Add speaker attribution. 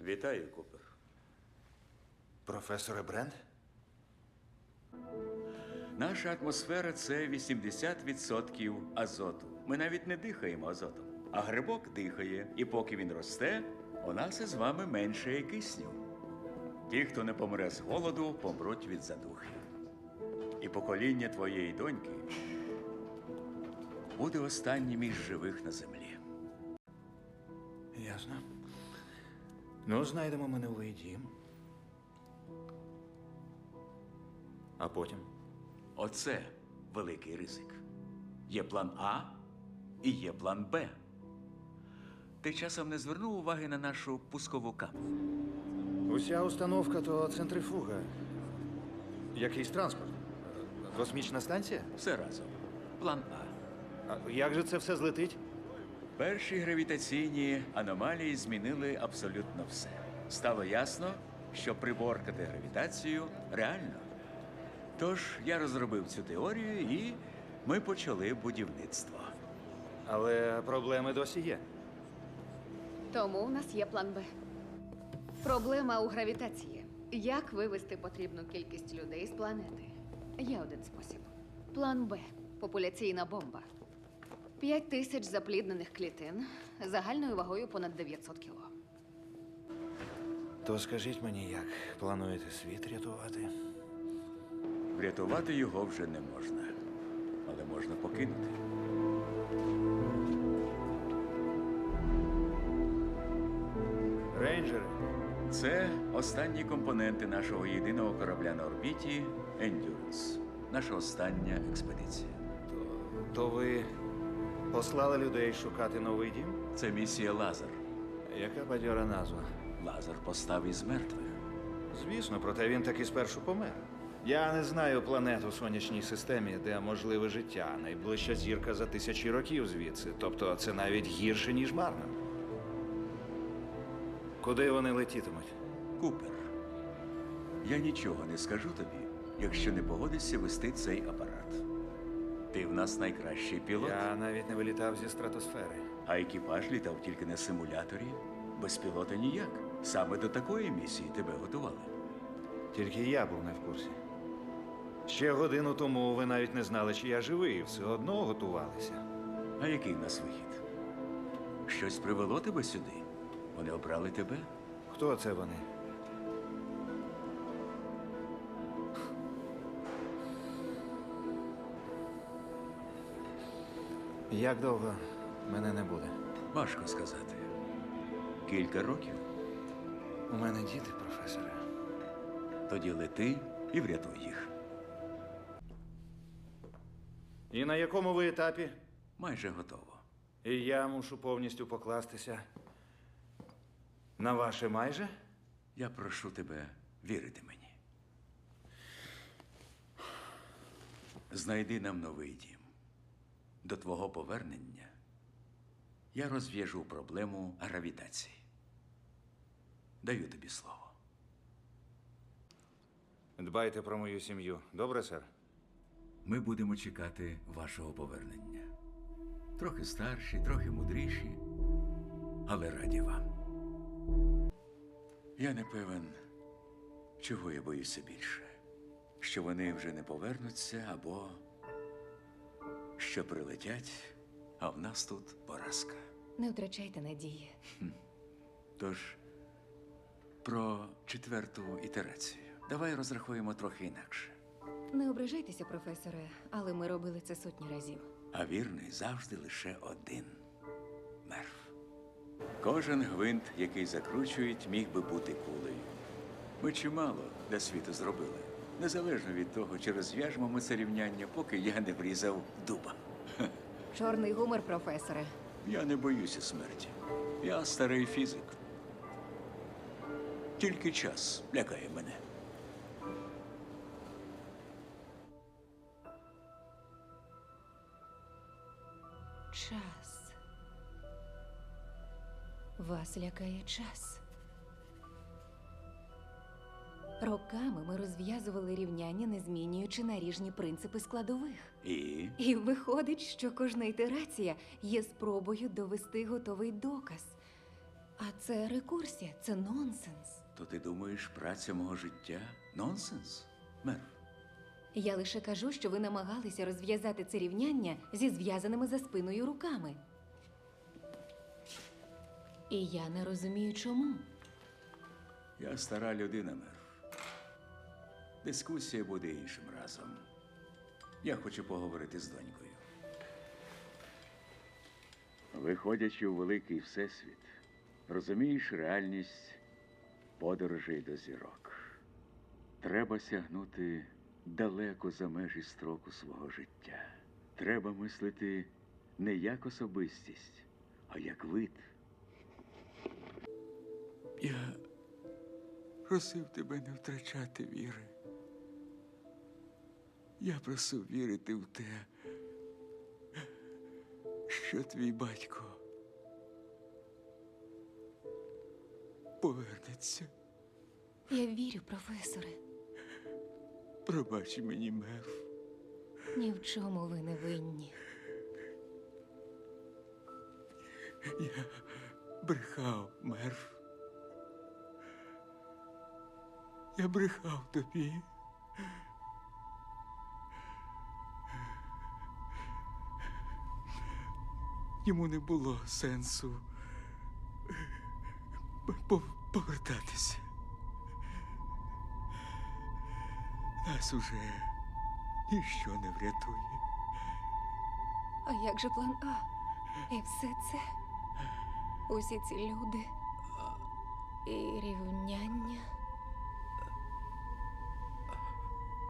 Speaker 1: Вітаю, Купер.
Speaker 2: Професоре Бренд?
Speaker 1: Наша атмосфера це 80% азоту. Ми навіть не дихаємо азотом. А грибок дихає, і поки він росте, у нас із вами менше кисню. Ті, хто не помре з голоду, помруть від задухи. І покоління твоєї доньки буде останнім із живих на землі.
Speaker 2: Ясно. Ну, знайдемо минулий дім. А потім?
Speaker 1: Оце великий ризик. Є план А і є план Б. Ти часом не звернув уваги на нашу пускову камеру?
Speaker 2: Уся установка то центрифуга. Якийсь транспорт. Космічна станція?
Speaker 1: Все разом. План А.
Speaker 2: А як же це все злетить?
Speaker 1: Перші гравітаційні аномалії змінили абсолютно все. Стало ясно, що приборкати гравітацію реально. Тож я розробив цю теорію і ми почали будівництво.
Speaker 2: Але проблеми досі є.
Speaker 3: Тому у нас є план Б. Проблема у гравітації. Як вивести потрібну кількість людей з планети? Є один спосіб. План Б популяційна бомба. П'ять тисяч запліднених клітин загальною вагою понад 900 кіло.
Speaker 2: То скажіть мені, як плануєте світ рятувати?
Speaker 1: Врятувати його вже не можна, але можна покинути.
Speaker 2: Рейнджери.
Speaker 1: Це останні компоненти нашого єдиного корабля на орбіті Endurance. Наша остання експедиція.
Speaker 2: То, то ви послали людей шукати новий дім?
Speaker 1: Це місія Лазер.
Speaker 2: Яка бадьора назва?
Speaker 1: Лазер постав із мертвих.
Speaker 2: Звісно, проте він таки спершу помер. Я не знаю планет у сонячній системі, де можливе життя. Найближча зірка за тисячі років звідси. Тобто це навіть гірше, ніж Марна. Куди вони летітимуть?
Speaker 1: Купер. Я нічого не скажу тобі, якщо не погодишся вести цей апарат. Ти в нас найкращий пілот,
Speaker 2: Я навіть не вилітав зі стратосфери.
Speaker 1: а екіпаж літав тільки на симуляторі. Без пілота ніяк. Саме до такої місії тебе готували.
Speaker 2: Тільки я був не в курсі. Ще годину тому ви навіть не знали, чи я живий, і все одно готувалися.
Speaker 1: А який в нас вихід? Щось привело тебе сюди? Вони обрали тебе?
Speaker 2: Хто це вони? Як довго мене не буде?
Speaker 1: Важко сказати. Кілька років.
Speaker 2: У мене діти, професоре.
Speaker 1: Тоді лети і врятуй їх.
Speaker 2: І на якому ви етапі?
Speaker 1: Майже готово.
Speaker 2: І я мушу повністю покластися на ваше майже?
Speaker 1: Я прошу тебе вірити мені. Знайди нам новий дім. До твого повернення я розв'яжу проблему гравітації. Даю тобі слово.
Speaker 2: Дбайте про мою сім'ю. Добре, сер?
Speaker 1: Ми будемо чекати вашого повернення. Трохи старші, трохи мудріші, але раді вам. Я не певен, чого я боюся більше. Що вони вже не повернуться або що прилетять, а в нас тут поразка.
Speaker 3: Не втрачайте надії.
Speaker 1: Тож про четверту ітерацію. Давай розрахуємо трохи інакше.
Speaker 3: Не ображайтеся, професоре, але ми робили це сотні разів.
Speaker 1: А вірний завжди лише один мерв. Кожен гвинт, який закручують, міг би бути кулею. Ми чимало для світу зробили. Незалежно від того, чи розв'яжемо ми це рівняння, поки я не врізав дуба.
Speaker 3: Чорний гумор, професоре.
Speaker 1: Я не боюся смерті. Я старий фізик. Тільки час лякає мене.
Speaker 3: Час. Вас лякає час. Роками ми розв'язували рівняння, не змінюючи наріжні принципи складових.
Speaker 1: І
Speaker 3: І виходить, що кожна ітерація є спробою довести готовий доказ. А це рекурсія, це нонсенс.
Speaker 1: То ти думаєш, праця мого життя нонсенс? Мерв,
Speaker 3: Я лише кажу, що ви намагалися розв'язати це рівняння зі зв'язаними за спиною руками. І я не розумію, чому.
Speaker 1: я стара людина, Мерв. Дискусія буде іншим разом. Я хочу поговорити з донькою. Виходячи у великий всесвіт, розумієш реальність подорожей до зірок. Треба сягнути далеко за межі строку свого життя. Треба мислити не як особистість, а як вид. Я просив тебе не втрачати віри. Я просив вірити в те, що твій батько повернеться.
Speaker 3: Я вірю, професоре.
Speaker 1: Пробач мені, Мев.
Speaker 3: Ні в чому ви не винні.
Speaker 1: Я брехав, Мерв. Я брехав тобі. Йому не було сенсу повертатися. Нас уже ніщо не врятує.
Speaker 3: А як же план А? І все це? Усі ці люди і рівняння.